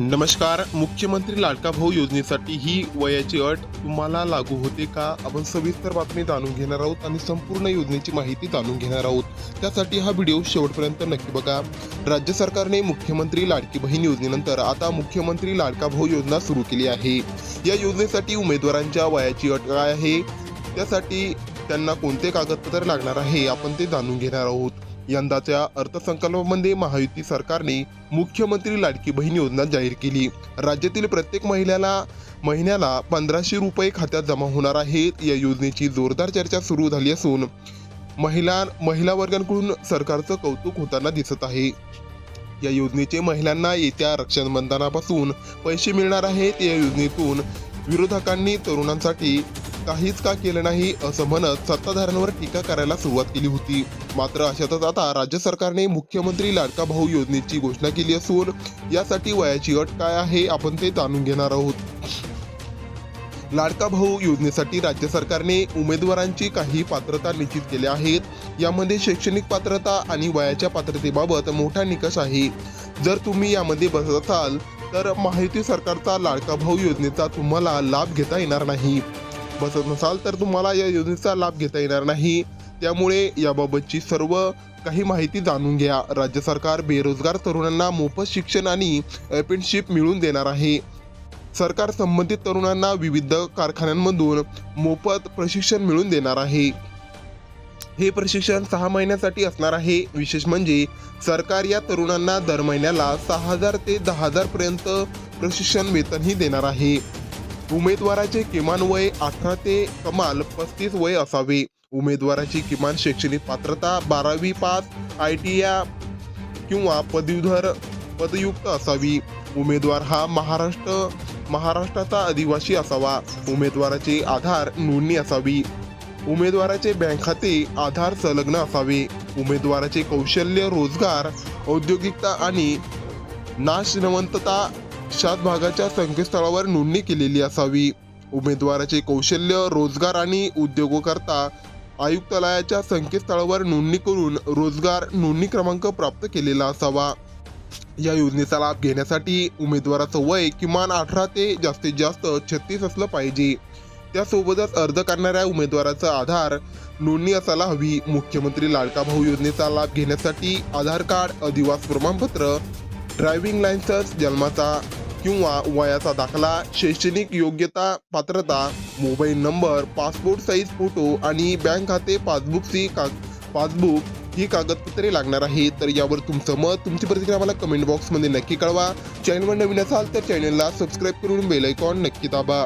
नमस्कार मुख्यमंत्री लाडका भाऊ योजनेसाठी ही वयाची अट तुम्हाला लागू होते का? आपण सविस्तर बातमी जाणून घेणार आहोत आणि संपूर्ण योजनेची माहिती जाणून घेणार आहोत. त्यासाठी हा व्हिडिओ शेवटपर्यंत नक्की बघा. राज्य सरकारने मुख्यमंत्री लाडकी बहीण योजनेनंतर आता मुख्यमंत्री लाडका भाऊ योजना सुरू केली आहे. या योजनेसाठी उमेदवारांच्या वयाची अट काय आहे? त्यासाठी त्यांना कोणते कागदपत्र लागणार आहे? आपण ते जाणून घेणार आहोत. यंदाच्या अर्थसंकल्पामध्ये महायुती सरकारने मुख्यमंत्री लाडकी बहीण योजना जाहीर केली. राज्यातील प्रत्येक महिलेला महिन्याला पंधराशे रुपये खात्यात जमा होणार आहेत. या योजनेची जोरदार चर्चा सुरू झाली असून महिला महिला वर्गांकडून सरकारचं कौतुक होताना दिसत आहे. या योजनेचे महिलांना येत्या रक्षाबंधनापासून पैसे मिळणार आहेत. या योजनेतून विरोधकांनी तरुणांसाठी काहीच का केलं नाही असं म्हणत सत्ताधाऱ्यांवर टीका करायला सुरुवात केली होती. मात्र अशातच आता राज्य सरकारने मुख्यमंत्री लाडका भाऊ योजनेची घोषणा केली असून यासाठी वयाची अट काय आहे आपण ते जाणून घेणार आहोत. लाडका भाऊ योजनेसाठी राज्य सरकारने उमेदवारांची काही पात्रता निश्चित केल्या आहेत. यामध्ये शैक्षणिक पात्रता आणि वयाच्या पात्रतेबाबत मोठा निकष आहे. जर तुम्ही यामध्ये बसत असाल तर माहिती सरकारचा लाडका भाऊ योजनेचा तुम्हाला लाभ घेता येणार नाही. बसत नसाल तर तुम्हाला या योजनेचा लाभ घेता येणार नाही. त्यामुळे याबाबतची सर्व काही माहिती जाणून घ्या. राज्य सरकार बेरोजगार तरुणांना मोफत शिक्षण आणि अपेंटशिप मिळवून देणार आहे. सरकार संबंधित तरुणांना विविध कारखान्यांमधून मोफत प्रशिक्षण मिळून देणार आहे. हे प्रशिक्षण सहा महिन्यासाठी असणार आहे. विशेष म्हणजे सरकार या तरुणांना दर महिन्याला सहा हजार ते दहा हजार पर्यंत प्रशिक्षण वेतनही देणार आहे. उमेदवाराचे किमान वय अठरा ते कमाल पस्तीस वय असावे. उमेदवाराची किमान शैक्षणिक पात्रता बारावी पास आय टी या किंवा पदवीधर पदयुक्त असावी. उमेदवार हा महाराष्ट्र महाराष्ट्राचा आदिवासी असावा. उमेदवाराचे आधार नोंदणी असावी. उमेदवाराचे बँक खाते आधार संलग्न असावे. उमेदवाराचे कौशल्य रोजगार औद्योगिकता आणि नाशवंतता शात भागाच्या संकेतस्थळावर नोंदणी केलेली असावी. उमेदवाराचे कौशल्य रोजगार आणि उद्योगकर्ता आयुक्तालयाच्या संकेतस्थळावर नोंदणी करून रोजगार नोंदणी क्रमांक प्राप्त केलेला असावा. या योजनेचा लाभ घेण्यासाठी उमेदवाराचं वय किमान अठरा ते जास्तीत जास्त छत्तीस असलं पाहिजे. त्यासोबतच अर्ज करणाऱ्या उमेदवाराचा आधार नोंदणी असायला हवी. मुख्यमंत्री लाडका भाऊ योजनेचा लाभ घेण्यासाठी आधार कार्ड अधिवास प्रमाणपत्र ड्रायव्हिंग लायसन्स जन्माचा किंवा वयाचा दाखला शैक्षणिक योग्यता पात्रता mobile number passport size photo आणि बँक खाते पासबुकची का पासबुक ही कागदपत्रे लागणार आहे तर यावर तुमचं मत तुमची प्रतिक्रिया मला कमेंट बॉक्समध्ये नक्की कळवा. चॅनलवर नवीन असाल तर चॅनलला सबस्क्राईब करून बेल आयकॉन नक्की दाबा.